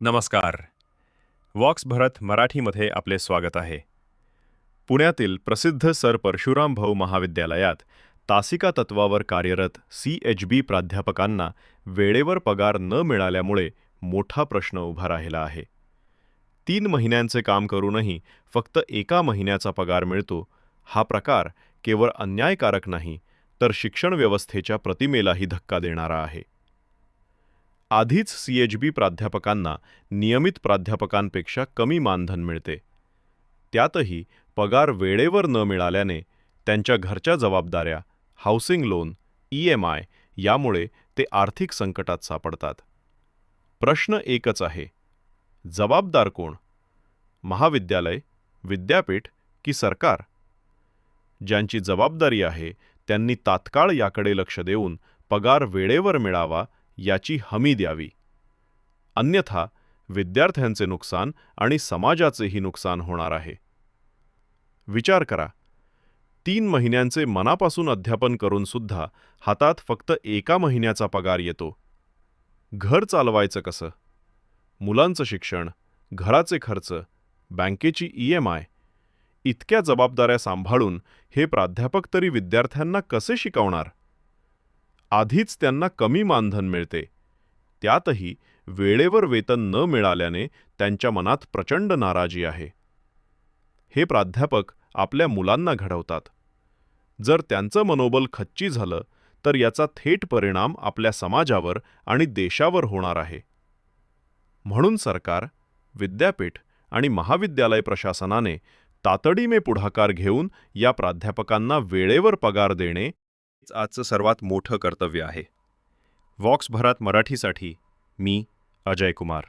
नमस्कार. वॉक्स भरत मराठीमध्ये आपले स्वागत आहे. पुण्यातील प्रसिद्ध सर परशुराम भाऊ महाविद्यालयात तासिका तत्वावर कार्यरत सी एच बी प्राध्यापकांना वेळेवर पगार न मिळाल्यामुळे मोठा प्रश्न उभा राहिला आहे. तीन महिन्यांचे काम करूनही फक्त एका महिन्याचा पगार मिळतो हा प्रकार केवळ अन्यायकारक नाही तर शिक्षण व्यवस्थेच्या प्रतिमेलाही धक्का देणारा आहे. आधीच सीएचबी प्राध्यापकांना नियमित प्राध्यापकांपेक्षा कमी मानधन मिळते. त्यातही पगार वेळेवर न मिळाल्याने त्यांच्या घरच्या जबाबदाऱ्या housing loan E M I यामुळे ते आर्थिक संकटात सापडतात. प्रश्न एकच आहे जबाबदार कोण? महाविद्यालय विद्यापीठ की सरकार? ज्यांची जबाबदारी आहे त्यांनी तात्काळ याकडे लक्ष देऊन पगार वेळेवर मिळावा याची हमी द्यावी. अन्यथा विद्यार्थ्यांचे नुकसान आणि समाजाचेही नुकसान होणार आहे. विचार करा. तीन महिन्यांचे मनापासून अध्यापन करून सुद्धा हातात फक्त एका महिन्याचा पगार येतो. घर चालवायचं कसं? मुलांचं शिक्षण घराचे खर्च बँकेची ई एम आय इतक्या जबाबदाऱ्या सांभाळून हे प्राध्यापक तरी विद्यार्थ्यांना कसे शिकवणार? आधीच त्यांना कमी मानधन मिळते. त्यातही वेळेवर वेतन न मिळाल्याने त्यांच्या मनात प्रचंड नाराजी आहे. हे प्राध्यापक आपल्या मुलांना घडवतात. जर त्यांचं मनोबल खच्ची झालं तर याचा थेट परिणाम आपल्या समाजावर आणि देशावर होणार आहे. म्हणून सरकार विद्यापीठ आणि महाविद्यालय प्रशासनाने तातडीने पुढाकार घेऊन या प्राध्यापकांना वेळेवर पगार देणे आजचं सर्वात मोठं कर्तव्य आहे. वॉक्सभरात मराठीसाठी मी अजय कुमार